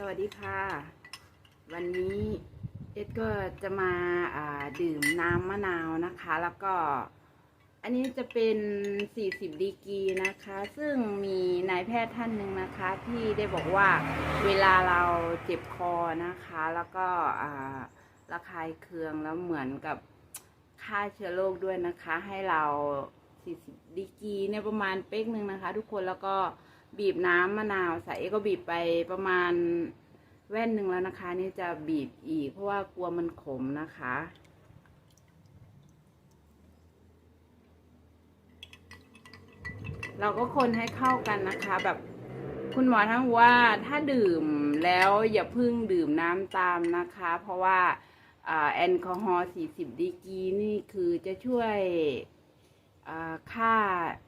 สวัสดีค่ะ วันนี้เอ็ดก็จะมาาดื่มน้ำมะนาวนะคะ แล้วก็ อันนี้จะเป็น 40 ดีกีนะคะ ซึ่งมีนายแพทย์ท่านหนึ่งนะคะ ที่ได้บอกว่าเวลาเราเจ็บคอนะคะ แล้วก็ระคายเคืองแล้วเหมือนกับฆ่าเชื้อโรคด้วยนะคะ ให้เรา 40 ดีกีเนี่ยประมาณเป๊กหนึ่งนะคะ ทุกคนแล้วก็ บีบน้ำมะนาวใส่ก็บีบไปประมาณแว่นหนึ่งแล้วนะคะ นี่จะบีบอีก เพราะว่ากลัวมันขมนะคะ เราก็คนให้เข้ากันนะคะ แบบคุณหมอทั้งว่าถ้าดื่มแล้วอย่าพึ่งดื่มน้ำตามนะคะ เพราะว่าแอลกอฮอล์ 40 ดีกรีนี่คือจะช่วยฆ่า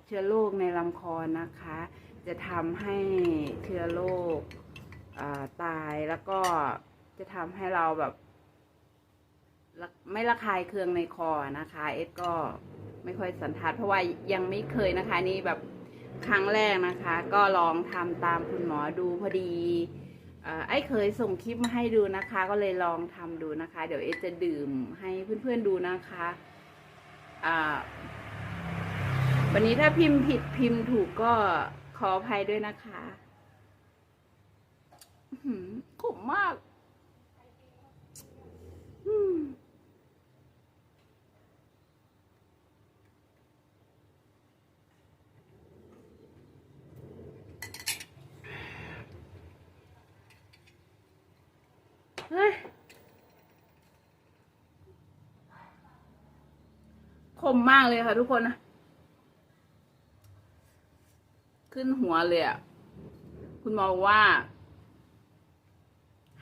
เชื้อโรคในลำคอนะคะ จะทำให้เชื้อโรคอ่าตายแล้วก็จะทำให้เราแบบไม่ระคายเคืองในคอนะคะ เอสก็ไม่ค่อยสันทัด เพราะว่ายังไม่เคยนะคะ นี่แบบครั้งแรกนะคะ ก็ลองทำตามคุณหมอดูพอดีเอ่อไอ้เคยส่งคลิปมาให้ดูนะคะ ก็เลยลองทำดูนะคะ เดี๋ยวเอสจะดื่มให้เพื่อนๆดูนะคะอ่าวันนี้ถ้าพิมพ์ผิดพิมพ์ถูกก็ ขออภัยด้วยนะคะขมมากเฮ้ยขมมากเลยค่ะทุกคนนะ ขึ้นหัวเลยอะคุณหมอบอกว่า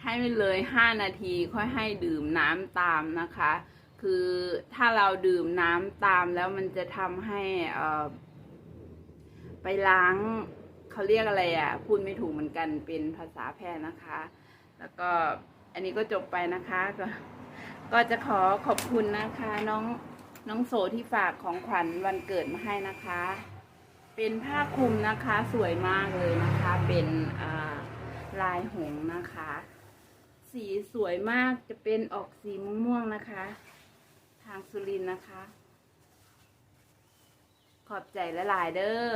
ให้ไปเลยห้านาทีค่อยให้ดื่มน้ำตามนะคะ คือถ้าเราดื่มน้ำตามแล้วมันจะทำให้อ่อไปล้างเขาเรียกอะไรอะพูดไม่ถูกเหมือนกันเป็นภาษาแพทย์นะคะ แล้วก็อันนี้ก็จบไปนะคะก็ก็จะขอขอบคุณนะคะ น้องน้องโสที่ฝากของขวัญวันเกิดมาให้นะคะ เป็นผ้าคลุมนะคะสวยมากเลยนะคะ เป็นลายหงนะคะ สีสวยมากจะเป็นออกสีม่วงๆนะคะ ทางสุรินนะคะ ขอบใจละลายเด้อ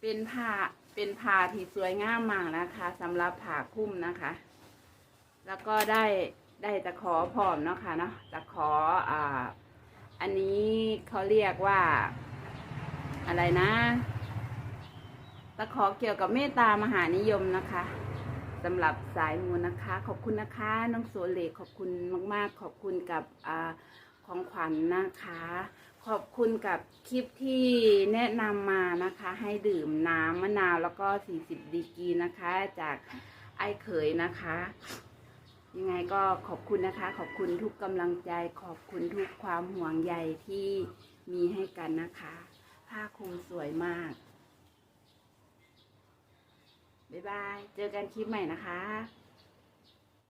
เป็นผ้าเป็นผ้าที่สวยงามมากนะคะสำหรับผ้าคลุมนะคะ แล้วก็ได้ได้ตะขอพร้อมเนาะค่ะเนาะตะขออ่าอันนี้เขาเรียกว่า อะไรนะตะขอเกี่ยวกับเมตตามหานิยมนะคะสำหรับสายมูนะคะ ขอบคุณนะคะน้องโซเลขอบคุณมาก ๆ ขอบคุณกับอของขวัญนนะคะ ขอบคุณกับคลิปที่แนะนำมานะคะ ให้ดื่มน้ำมะนาวแล้วก็ 40 ดีกีนะคะ จากไอ้เขยนะคะ ยังไงก็ขอบคุณนะคะ ขอบคุณทุกกำลังใจ ขอบคุณทุกความห่วงใยที่มีให้กันนะคะ ผ้าคลุมสวยมาก บ๊ายบาย เจอกันคลิปใหม่นะคะ